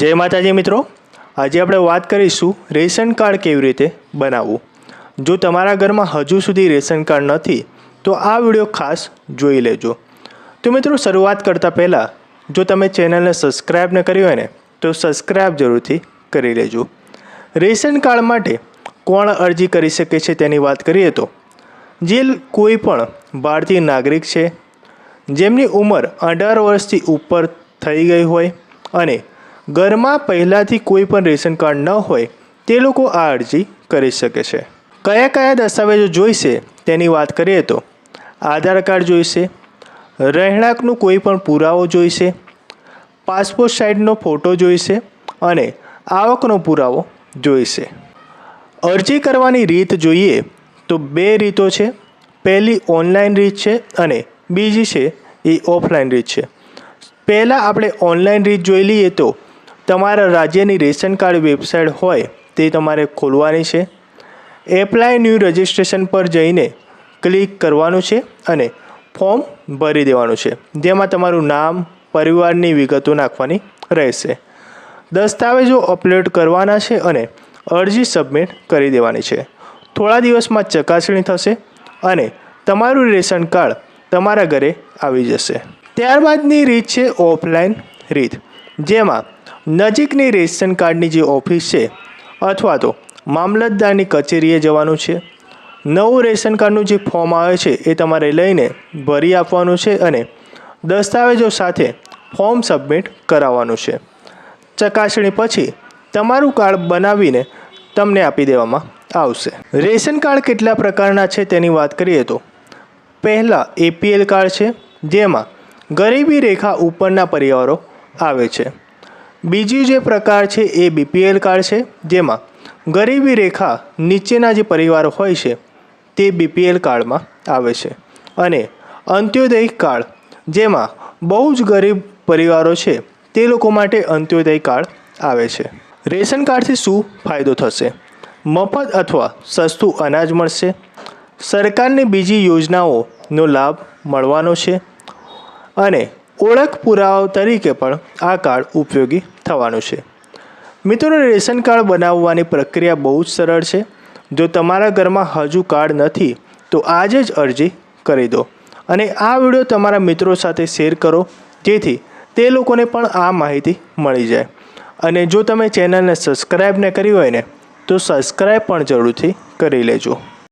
જય માતાજી મિત્રો. આજે આપણે વાત કરીશું રેશન કાર્ડ કેવી રીતે બનાવવું. જો તમારા ઘરમાં હજુ સુધી રેશન કાર્ડ નથી, તો આ વીડિયો ખાસ જોઈ લેજો. તો મિત્રો, શરૂઆત કરતાં પહેલાં, જો તમે ચેનલને સબસ્ક્રાઈબ ન કરી હોય ને, તો સબસ્ક્રાઈબ જરૂરથી કરી લેજો. રેશન કાર્ડ માટે કોણ અરજી કરી શકે છે તેની વાત કરીએ તો, જે કોઈ પણ ભારતીય નાગરિક છે, જેમની ઉંમર અઢાર વર્ષથી ઉપર થઈ ગઈ હોય અને ઘરમાં પહેલાંથી કોઈ પણ રેશન કાર્ડ ન હોય, તે લોકો આ અરજી કરી શકે છે. કયા કયા દસ્તાવેજો જોઈશે તેની વાત કરીએ તો, આધાર કાર્ડ જોઈશે, રહેણાંકનું કોઈ પણ પુરાવો જોઈશે, પાસપોર્ટ સાઇઝનો ફોટો જોઈશે અને આવકનો પુરાવો જોઈશે. અરજી કરવાની રીત જોઈએ તો બે રીતો છે. પહેલી ઓનલાઈન રીત છે અને બીજી છે એ ઓફલાઈન રીત છે. પહેલાં આપણે ઓનલાઈન રીત જોઈ લઈએ તો તમારા રાજ્યની રેશન કાર્ડ વેબસાઇટ હોય તે તમારે ખોલવાની છે. એપ્લાય ન્યૂ રજિસ્ટ્રેશન પર જઈને ક્લિક કરવાનું છે અને ફોર્મ ભરી દેવાનું છે. જેમાં તમારું નામ, પરિવારની વિગતો નાખવાની રહેશે. દસ્તાવેજો અપલોડ કરવાના છે અને અરજી સબમિટ કરી દેવાની છે. થોડા દિવસમાં ચકાસણી થશે અને તમારું રેશન કાર્ડ તમારા ઘરે આવી જશે. ત્યારબાદની રીત છે ઓફલાઈન રીત, જેમાં નજીકની રેશન કાર્ડની જે ઓફિસ છે, અથવા તો મામલતદારની કચેરીએ જવાનું છે, નવું રેશન કાર્ડનું જે ફોર્મ આવે છે, એ તમારે લઈને ભરી આપવાનું છે અને દસ્તાવેજો સાથે ફોર્મ સબમિટ કરાવવાનું છે. ચકાસણી પછી તમારું કાર્ડ બનાવીને તમને આપી દેવામાં આવશે. રેશન કાર્ડ કેટલા પ્રકારના છે તેની વાત કરીએ તો, પહેલાં એપીએલ કાર્ડ છે, જેમાં ગરીબી રેખા ઉપરના પરિવારો આવે છે. બીજી જે પ્રકાર છે એ બીપીએલ કાર્ડ છે, જેમાં ગરીબી રેખા નીચેના જે પરિવારો હોય છે, તે બીપીએલ કાર્ડમાં આવે છે. અને અંત્યોદય કાર્ડ જેમાં બહુ જ ગરીબ પરિવારો છે, તે લોકો માટે અંત્યોદય કાર્ડ આવે છે. રેશન કાર્ડથી શું ફાયદો થશે? મફત અથવા સસ્તું અનાજ મળશે. સરકારની બીજી યોજનાઓનો લાભ મળવાનો છે. અને ઓળખ પુરાવા તરીકે પણ આ કાર્ડ ઉપયોગી થવાનું છે. મિત્રો રેશન કાર્ડ બનાવવાની પ્રક્રિયા બહુ જ સરળ છે. જો તમારા ઘરમાં હજુ કાર્ડ નથી, તો આજે જ અરજી કરી દો અને આ વીડિયો તમારા મિત્રો સાથે શેર કરો, જેથી તે લોકોને પણ આ માહિતી મળી જાય. અને જો તમે ચેનલને સબસ્ક્રાઈબ ન કરી હોય ને, તો સબસ્ક્રાઈબ પણ જરૂરથી કરી લેજો.